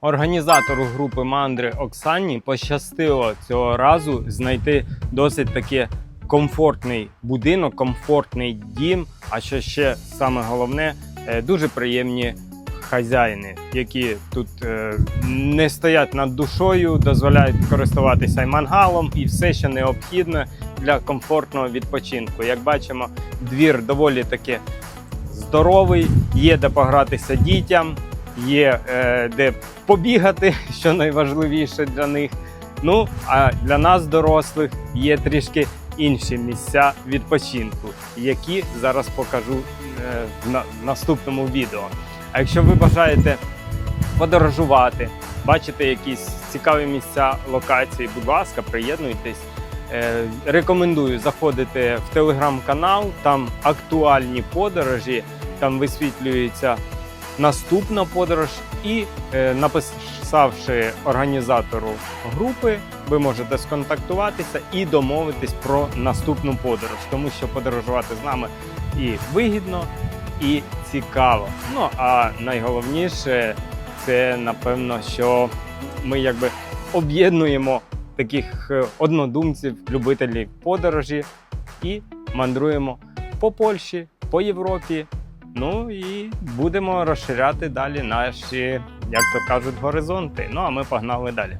Організатору групи мандри Оксані пощастило цього разу знайти досить таки комфортний будинок, комфортний дім. А що ще саме головне, е, дуже приємні хазяїни, які тут е, не стоять над душою, дозволяють користуватися і мангалом, і все, що необхідне для комфортного відпочинку. Як бачимо, двір доволі таки здоровий, є де погратися дітям, є е, де побігати, що найважливіше для них. Ну а для нас, дорослих, є трішки інші місця відпочинку, які зараз покажу е, в на- в наступному відео. А якщо ви бажаєте подорожувати, бачите якісь цікаві місця, локації, будь ласка, приєднуйтесь. Е, Рекомендую заходити в телеграм-канал, там актуальні подорожі, там висвітлюється наступна подорож, і е, написавши організатору групи, ви можете сконтактуватися і домовитись про наступну подорож, тому що подорожувати з нами і вигідно, і цікаво. Ну а найголовніше це напевно, що ми якби об'єднуємо таких е, однодумців, любителів подорожі і мандруємо по Польщі, по Європі. Ну і будемо розширяти далі наші, як то кажуть, горизонти. Ну а ми погнали далі.